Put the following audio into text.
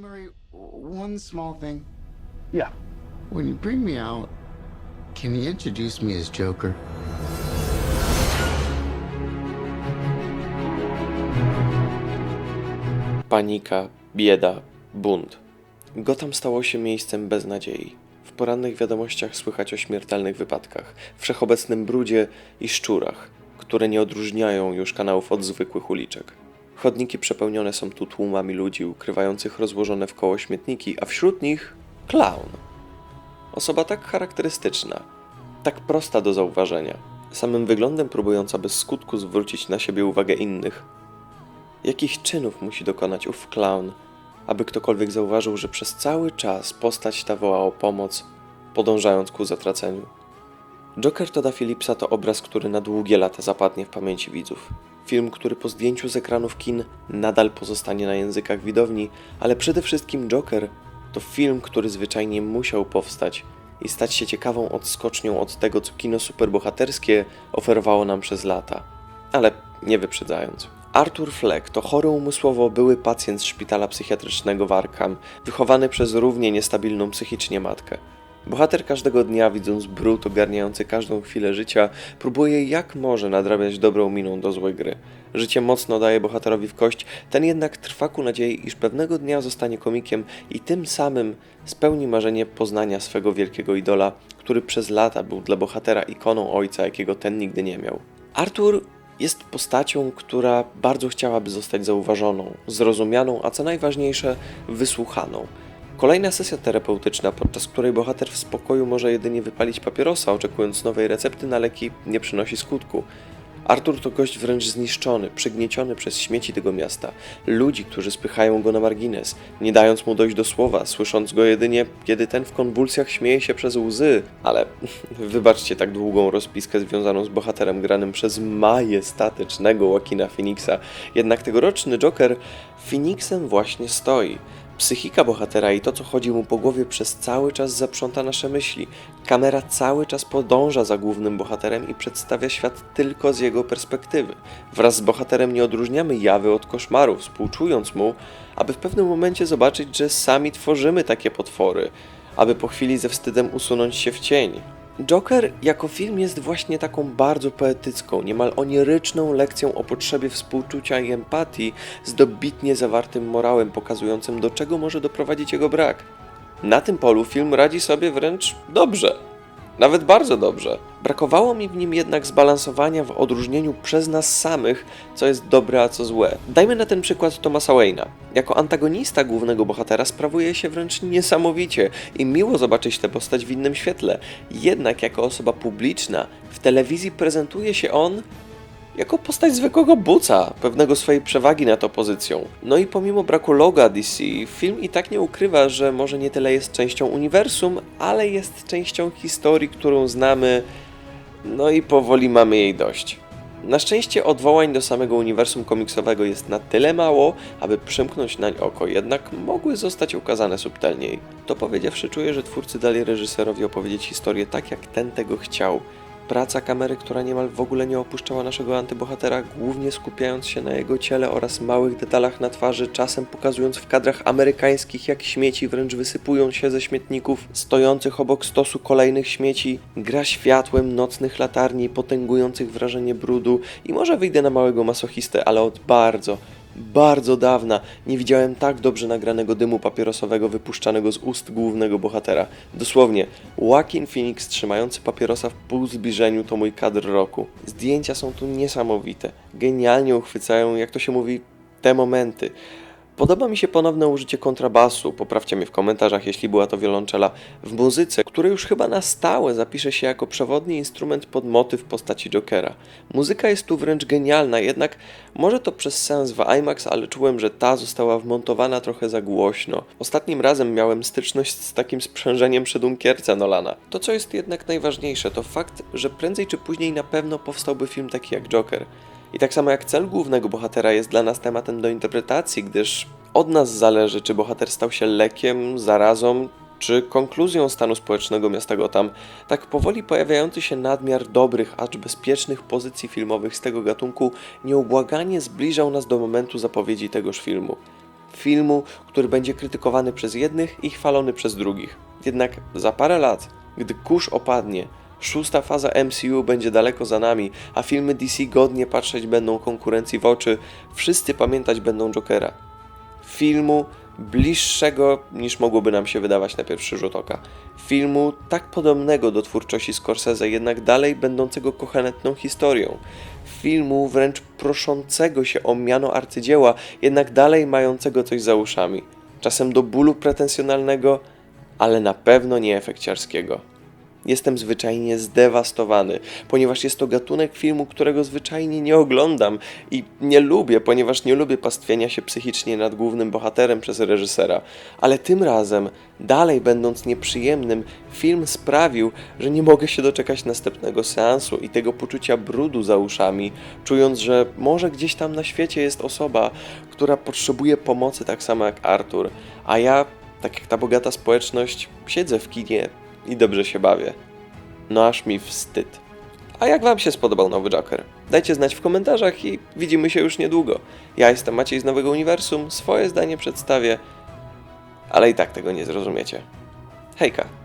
Murray, one small thing. Yeah. When you bring me out, can you introduce me as Joker? Panika, bieda, bunt. Gotham stało się miejscem bez nadziei. W porannych wiadomościach słychać o śmiertelnych wypadkach, wszechobecnym brudzie i szczurach, które nie odróżniają już kanałów od zwykłych uliczek. Chodniki przepełnione są tu tłumami ludzi ukrywających rozłożone w koło śmietniki, a wśród nich klaun. Osoba tak charakterystyczna, tak prosta do zauważenia, samym wyglądem próbująca bez skutku zwrócić na siebie uwagę innych, Jakich czynów musi dokonać ów klaun, aby ktokolwiek zauważył, że przez cały czas postać ta woła o pomoc, podążając ku zatraceniu? Joker Toda Phillipsa to obraz, który na długie lata zapadnie w pamięci widzów. Film, który po zdjęciu z ekranów kin nadal pozostanie na językach widowni, ale przede wszystkim Joker to film, który zwyczajnie musiał powstać i stać się ciekawą odskocznią od tego, co kino superbohaterskie oferowało nam przez lata. Ale nie wyprzedzając. Arthur Fleck to chory umysłowo były pacjent szpitala psychiatrycznego w Arkham, wychowany przez równie niestabilną psychicznie matkę. Bohater każdego dnia, widząc brud ogarniający każdą chwilę życia, próbuje jak może nadrabiać dobrą miną do złej gry. Życie mocno daje bohaterowi w kość, ten jednak trwa ku nadziei, iż pewnego dnia zostanie komikiem i tym samym spełni marzenie poznania swego wielkiego idola, który przez lata był dla bohatera ikoną ojca, jakiego ten nigdy nie miał. Arthur jest postacią, która bardzo chciałaby zostać zauważoną, zrozumianą, a co najważniejsze, wysłuchaną. Kolejna sesja terapeutyczna, podczas której bohater w spokoju może jedynie wypalić papierosa, oczekując nowej recepty na leki, nie przynosi skutku. Artur to gość wręcz zniszczony, przygnieciony przez śmieci tego miasta, ludzi, którzy spychają go na margines, nie dając mu dojść do słowa, słysząc go jedynie, kiedy ten w konwulsjach śmieje się przez łzy. Ale wybaczcie tak długą rozpiskę związaną z bohaterem granym przez majestatycznego Joaquina Phoenixa, jednak tegoroczny Joker Phoenixem właśnie stoi. Psychika bohatera i to, co chodzi mu po głowie, przez cały czas zaprząta nasze myśli. Kamera cały czas podąża za głównym bohaterem i przedstawia świat tylko z jego perspektywy. Wraz z bohaterem nie odróżniamy jawy od koszmaru, współczując mu, aby w pewnym momencie zobaczyć, że sami tworzymy takie potwory, aby po chwili ze wstydem usunąć się w cień. Joker jako film jest właśnie taką bardzo poetycką, niemal oniryczną lekcją o potrzebie współczucia i empatii z dobitnie zawartym morałem pokazującym do czego może doprowadzić jego brak. Na tym polu film radzi sobie wręcz dobrze. Nawet bardzo dobrze. Brakowało mi w nim jednak zbalansowania w odróżnieniu przez nas samych, co jest dobre, a co złe. Dajmy na ten przykład Thomasa Wayne'a. Jako antagonista głównego bohatera sprawuje się wręcz niesamowicie i miło zobaczyć tę postać w innym świetle. Jednak jako osoba publiczna w telewizji prezentuje się on jako postać zwykłego buca, pewnego swojej przewagi nad opozycją. No i pomimo braku loga DC, film i tak nie ukrywa, że może nie tyle jest częścią uniwersum, ale jest częścią historii, którą znamy, no i powoli mamy jej dość. Na szczęście odwołań do samego uniwersum komiksowego jest na tyle mało, aby przymknąć nań oko, jednak mogły zostać ukazane subtelniej. To powiedziawszy, czuję, że twórcy dali reżyserowi opowiedzieć historię tak, jak ten tego chciał. Praca kamery, która niemal w ogóle nie opuszczała naszego antybohatera, głównie skupiając się na jego ciele oraz małych detalach na twarzy, czasem pokazując w kadrach amerykańskich, jak śmieci wręcz wysypują się ze śmietników stojących obok stosu kolejnych śmieci, gra światłem nocnych latarni potęgujących wrażenie brudu i może wyjdę na małego masochistę, ale od bardzo, bardzo dawna nie widziałem tak dobrze nagranego dymu papierosowego wypuszczanego z ust głównego bohatera. Dosłownie, Joaquin Phoenix trzymający papierosa w pół zbliżeniu to mój kadr roku. Zdjęcia są tu niesamowite. Genialnie uchwycają, jak to się mówi, te momenty. Podoba mi się ponowne użycie kontrabasu, poprawcie mnie w komentarzach, jeśli była to wiolonczela, w muzyce, która już chyba na stałe zapisze się jako przewodni instrument pod motyw postaci Jokera. Muzyka jest tu wręcz genialna, jednak może to przez sens w IMAX, ale czułem, że ta została wmontowana trochę za głośno. Ostatnim razem miałem styczność z takim sprzężeniem przy Dunkierce Nolana. To, co jest jednak najważniejsze, to fakt, że prędzej czy później na pewno powstałby film taki jak Joker. I tak samo jak cel głównego bohatera jest dla nas tematem do interpretacji, gdyż od nas zależy, czy bohater stał się lekiem, zarazą, czy konkluzją stanu społecznego miasta Gotham, tak powoli pojawiający się nadmiar dobrych, acz bezpiecznych pozycji filmowych z tego gatunku nieubłaganie zbliżał nas do momentu zapowiedzi tegoż filmu. Filmu, który będzie krytykowany przez jednych i chwalony przez drugich. Jednak za parę lat, gdy kurz opadnie, szósta faza MCU będzie daleko za nami, a filmy DC godnie patrzeć będą konkurencji w oczy, wszyscy pamiętać będą Jokera. Filmu bliższego niż mogłoby nam się wydawać na pierwszy rzut oka. Filmu tak podobnego do twórczości Scorsese, jednak dalej będącego kochanetną historią. Filmu wręcz proszącego się o miano arcydzieła, jednak dalej mającego coś za uszami. Czasem do bólu pretensjonalnego, ale na pewno nie efekciarskiego. Jestem zwyczajnie zdewastowany, ponieważ jest to gatunek filmu, którego zwyczajnie nie oglądam i nie lubię, ponieważ nie lubię pastwienia się psychicznie nad głównym bohaterem przez reżysera. Ale tym razem, dalej będąc nieprzyjemnym, film sprawił, że nie mogę się doczekać następnego seansu i tego poczucia brudu za uszami, czując, że może gdzieś tam na świecie jest osoba, która potrzebuje pomocy tak samo jak Arthur, a ja, tak jak ta bogata społeczność, siedzę w kinie i dobrze się bawię. No aż mi wstyd. A jak Wam się spodobał nowy Joker? Dajcie znać w komentarzach i widzimy się już niedługo. Ja jestem Maciej z Nowego Uniwersum, swoje zdanie przedstawię, ale i tak tego nie zrozumiecie. Hejka!